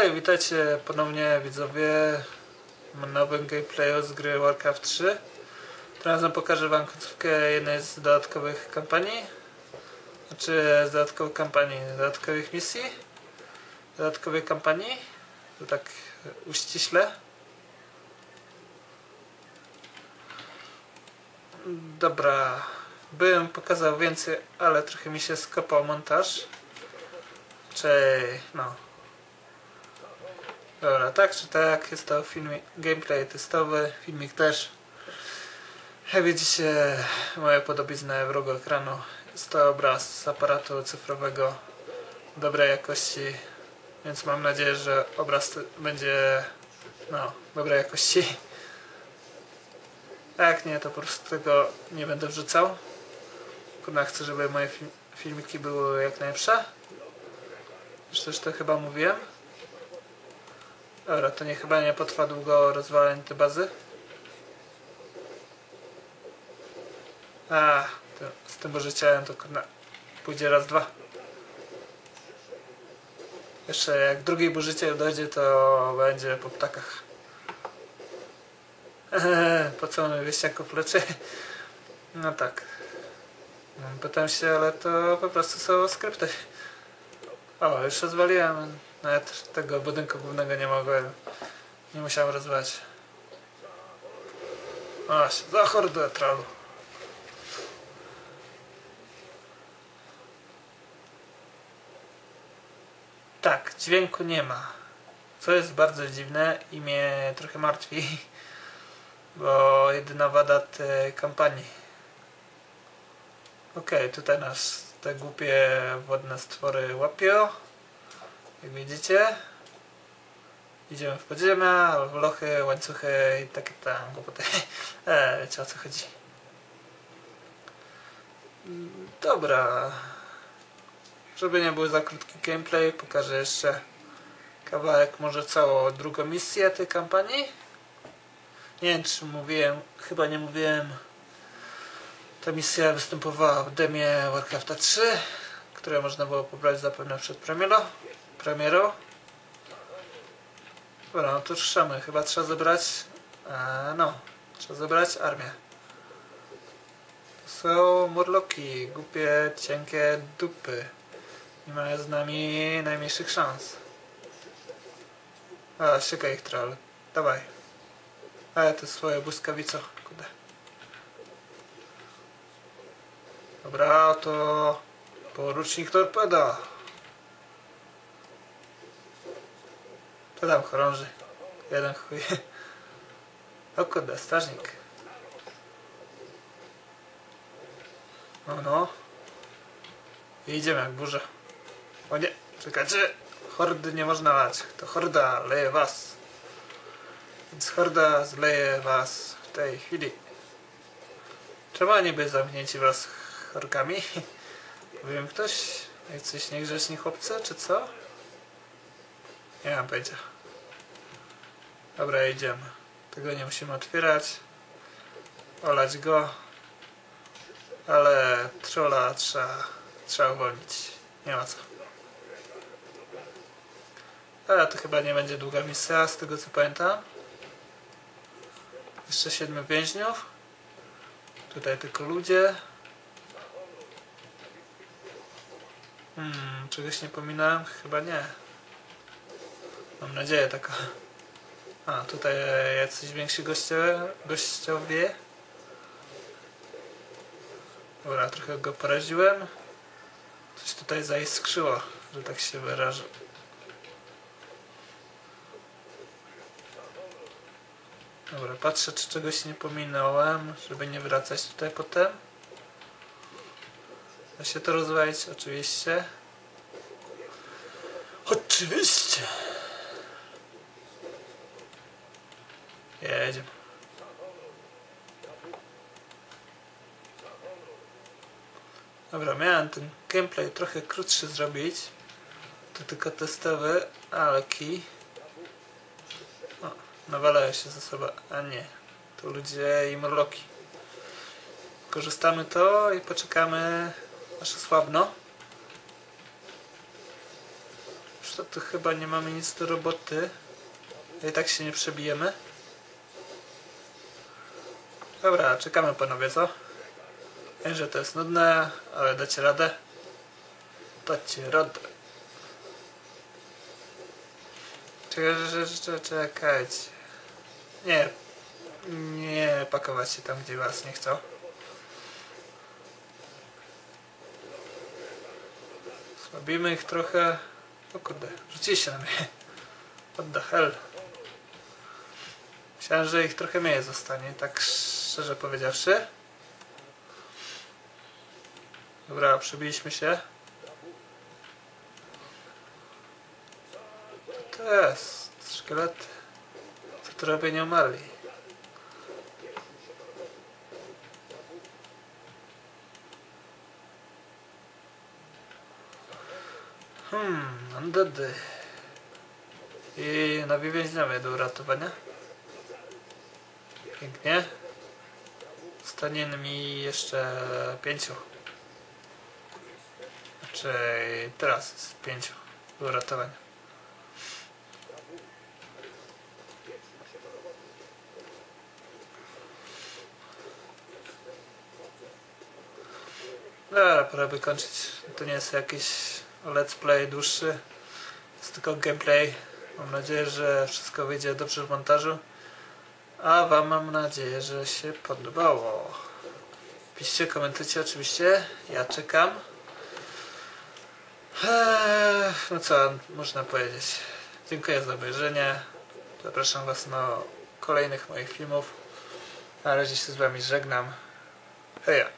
Hej, witajcie ponownie widzowie w nowym gameplayu z gry Warcraft 3. Teraz wam pokażę wam końcówkę jednej z dodatkowych kampanii. Znaczy z dodatkowych kampanii, dodatkowych misji. Dodatkowej kampanii. To tak uściśle. Dobra, bym pokazał więcej, ale trochę mi się skopał montaż. Czy no. Dobra, tak czy tak, jest to filmik, gameplay testowy, filmik też. Jak widzicie, moje podobiznę w rogu ekranu. Jest to obraz z aparatu cyfrowego dobrej jakości, więc mam nadzieję, że obraz będzie no, dobrej jakości. A jak nie, to po prostu tego nie będę wrzucał. Kurna, chcę, żeby moje fi- filmiki były jak najlepsze. Już też to chyba mówiłem. Dobra, to nie chyba nie potrwa długo rozwalenie tej bazy. A, to z tym bożycielem to kurna pójdzie raz, dwa. Jeszcze jak drugi burzyciel dojdzie, to będzie po ptakach. po co on wieśniaków leczy? No tak. Pytam się, ale to po prostu są skrypty. O, już rozwaliłem. Nawet tego budynku głównego nie mogłem. Nie musiałem rozwać. Właśnie, za hordę trollu. Tak, dźwięku nie ma. Co jest bardzo dziwne i mnie trochę martwi. Bo jedyna wada tej kampanii. Okej, tutaj nas te głupie wodne stwory łapią. Jak widzicie. Idziemy w podziemia, w lochy, łańcuchy i takie tam głupoty. E, wiecie o co chodzi. Dobra. Żeby nie był za krótki gameplay, pokażę jeszcze kawałek, może całą drugą misję tej kampanii. Nie wiem czy mówiłem, chyba nie mówiłem. Ta misja występowała w demie Warcrafta 3, które można było pobrać zapewne przed premierą. Premierą. Dobra, no to ruszamy. Chyba trzeba zebrać... E, no, trzeba zebrać armię. To są murloki, głupie, cienkie dupy. Nie mają z nami najmniejszych szans. A, ściekaj ich troll. Dawaj. Ale ty swoje błyskawico. Kurde. Dobra, to porucznik torpeda. To tam chorąży. Jeden chuj. O kurde, strażnik. No no. Idziemy jak burza. O nie, czekajcie. Hordy nie można lać. To horda leje was. Więc horda zleje was w tej chwili. Oni byli zamknięci wraz z chorkami? Powiem ktoś? Jacyś niegrzeczni chłopcy, czy co? Nie mam pojęcia. Dobra, idziemy. Tego nie musimy otwierać. Olać go. Ale trolla trzeba, trzeba uwolnić. Nie ma co. Ale to chyba nie będzie długa misja, z tego co pamiętam. Jeszcze siedmiu więźniów. Tutaj tylko ludzie. Hmm, czegoś nie pominąłem? Chyba nie. Mam nadzieję taka. A, tutaj jacyś więksi goście, gościowie. Dobra, trochę go poraziłem. Coś tutaj zaiskrzyło, że tak się wyrażę. Dobra, patrzę czy czegoś nie pominąłem, żeby nie wracać tutaj potem. Da się to rozwalić? Oczywiście. Oczywiście. Jedziemy. Dobra, miałem ten gameplay trochę krótszy zrobić. To tylko testowy, ale key. O, nawalają się ze sobą, a nie. To ludzie i murloki. Korzystamy to i poczekamy aż słabno. Już tu chyba nie mamy nic do roboty. I tak się nie przebijemy. Dobra, czekamy panowie, co? Wiem, że to jest nudne, ale dacie radę. Dacie radę. Czekajcie, czekajcie. Nie. Nie pakować się tam, gdzie was nie chcą. Słabimy ich trochę. O kurde, rzucili się na mnie. What the hell? Myślałem, że ich trochę mniej zostanie, tak szczerze powiedziawszy. Dobra, przebiliśmy się. Co to jest? Co tu robią nie umarli? Hmm, undeady. I nowi więźniowie do uratowania. Pięknie. Stanie mi jeszcze pięciu. Znaczy teraz jest pięciu do uratowania. Dobra, pora by kończyć. To nie jest jakiś let's play dłuższy. Jest tylko gameplay. Mam nadzieję, że wszystko wyjdzie dobrze w montażu. A wam mam nadzieję, że się podobało. Piszcie, komentujcie oczywiście. Ja czekam. Eee, no co można powiedzieć. Dziękuję za obejrzenie. Zapraszam was do kolejnych moich filmów. Na razie się z wami żegnam. Heja.